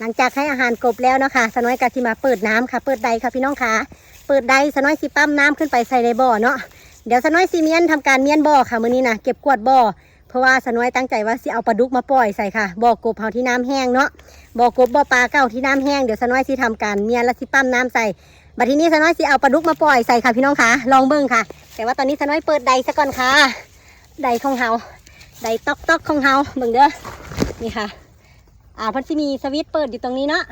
หลังจากให้อาหารกบแล้วนะคะสน้อยกะสิมาเปิดน้ำค่ะ เปิดใดค่ะพี่น้องค่ะ เปิดใดสน้อยสิปั๊มน้ำขึ้นไปใส่ในบ่อเนาะ เดี๋ยวสน้อยสิเมียนทำการเมียนบ่อค่ะมื้อนี้นะเก็บกวดบ่อ เพราะว่าสน้อยตั้งใจว่าสิเอาปลาดุกมาปล่อยใส่ค่ะ บ่อกบเฮาที่น้ำแห้งเนาะ บ่อกบบ่อปลาเก่าที่น้ำแห้ง เดี๋ยวสน้อยสิทำการเมียนแล้วสิปั๊มน้ำใส่บัดทีนี้สน้อยสิเอาปลาดุกมาปล่อยใส่ค่ะพี่น้องค่ะ ลองเบิ่งค่ะ แต่ว่าตอนนี้สน้อยเปิดใดซะก่อนค่ะ ใดของเฮา ใดตอกตอกของเฮาเบิ่งเด้อ นี่ค่ะ อ่าพันสิมีสวิตเปิดอยู่ตรงนี้เนาะ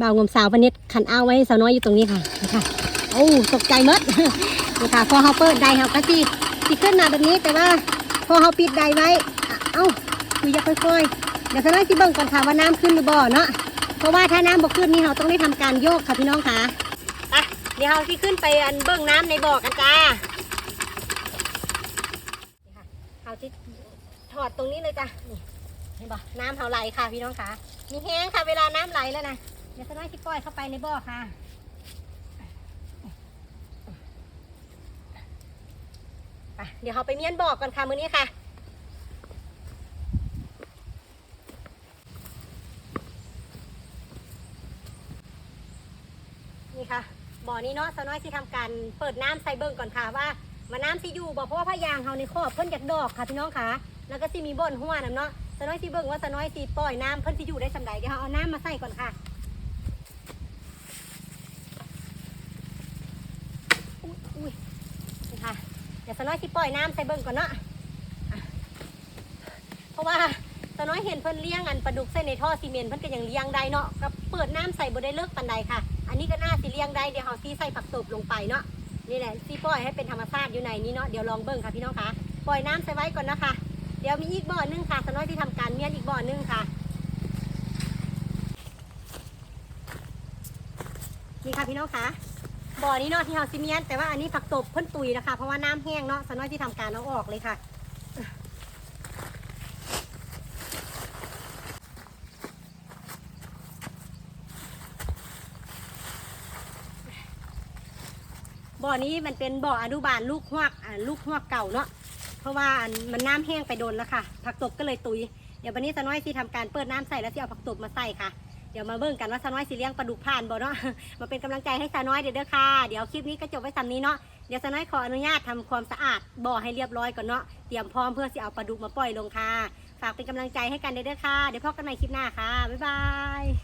บ่าวงมสาวพนิดขันอ้าวไว้ให้สาวน้อยอยู่ตรงนี้ค่ะนี่ค่ะโอ้ตกใจมดนี่ค่ะพอเขาเปิดได้เขาก็สิสิขึ้นมาแบบนี้แต่ว่าพอเขาปิดไดไว้ เอ้าคืออย่าค่อยๆ เดี๋ยวสาวน้อยสิเบิ่งก่อนค่ะว่าน้ำขึ้นหรือบ่อเนาะเพราะว่าถ้าน้ำบ่ขึ้นนี่เราต้องได้ทำการโยกค่ะพี่น้องค่ะไปเดี๋ยวเราที่ขึ้นไปอันเบิ่งน้ำในบ่อกันจ้าเขาที่ถอดตรงนี้เลยจ้ะนี่ เห็นบ่น้ำเขาไหลค่ะพี่น้องค่ะมีแห้งค่ะเวลาน้ำไหลแล้วนะเดี๋ยวสน้อยที่ปล่อยเข้าไปในบ่อค่ะไปเดี๋ยวเราไปเมียนบ่อก่อนค่ะมื้อนี้ค่ะนี่ค่ะบ่อนี้เนาะสาวน้อยที่ทำการเปิดน้ำใส่เบิ่งก่อนค่ะว่ามาน้ำสิอยู่บ่เพราะว่าพะยางเฮาในครอบเพิ่นอยากดอกค่ะพี่น้องค่ะ แล้วก็สิมีบ่อนหัวน้ำเนาะ สน้อยสิเบิ่งว่าสน้อยสิปล่อยน้ำเพิ่นสิอยู่ได้สำใดเดี๋ยวเราเอาน้ำมาใส่ก่อนค่ะอุ๊ยอุ้ยนี่ค่ะเดี๋ยวสน้อยสิปล่อยน้ำใส่เบิ่งก่อนเนาะอะเพราะว่าสน้อยเห็นเพิ่นเลี้ยงอันปลาดุกใส่ในท่อซีเมนต์เพิ่นก็ยังเลี้ยงได้เนาะก็เปิดน้ำใส่บ่ได้เลิกปานใดค่ะ อันนี้ก็น่าสิเลี้ยงได้เดี๋ยวเราซีใส่ผักตบลงไปเนาะนี่แหละซีปล่อยให้เป็นธรรมชาติอยู่ในนี้เนาะเดี๋ยวลองเบิ่งค่ะพี่น้องคะปล่อยน้ำใส่ไว้ก่อนนะคะเดี๋ยวมีอีกบ่อนึงค่ะสน้อยที่ทำการเมียนอีกบ่อนึงค่ะ นี่ค่ะพี่น้องคะบ่อนี้เนาะที่เราซีเมียนแต่ว่าอันนี้ผักตบเพิ่นตุยนะคะ เพราะว่าน้ำแห้งเนาะสน้อยที่ทำการเอาออกเลยค่ะ บ่อนี้มันเป็นบ่ออนุบาลลูกหวกอ่าลูกหวกเก่าเนาะเพราะว่าอันมันน้ำแห้งไปโดนแล้วค่ะ ผักตบก็เลยตุย เดี๋ยววันนี้สน้อยสิทำการเปิดน้ำใส่แล้วสิเอาผักตบมาใส่ค่ะ เดี๋ยวมาเบิ่งกันว่าสน้อยสิเลี้ยงปลาดุกผ่านบ่เนาะ มาเป็นกำลังใจให้สน้อยเดี๋ยวเด้อค่ะ เดี๋ยวคลิปนี้ก็จบไว้สำนี้เนาะ เดี๋ยวสน้อยขออนุญาตทำความสะอาดบ่อให้เรียบร้อยก่อนเนาะ เตรียมพร้อมเพื่อสิเอาปลาดุกมาปล่อยลงค่ะ ฝากเป็นกำลังใจให้กันเด้อค่ะ เดี๋ยวพบกันใหม่คลิปหน้าค่ะ บ๊ายบาย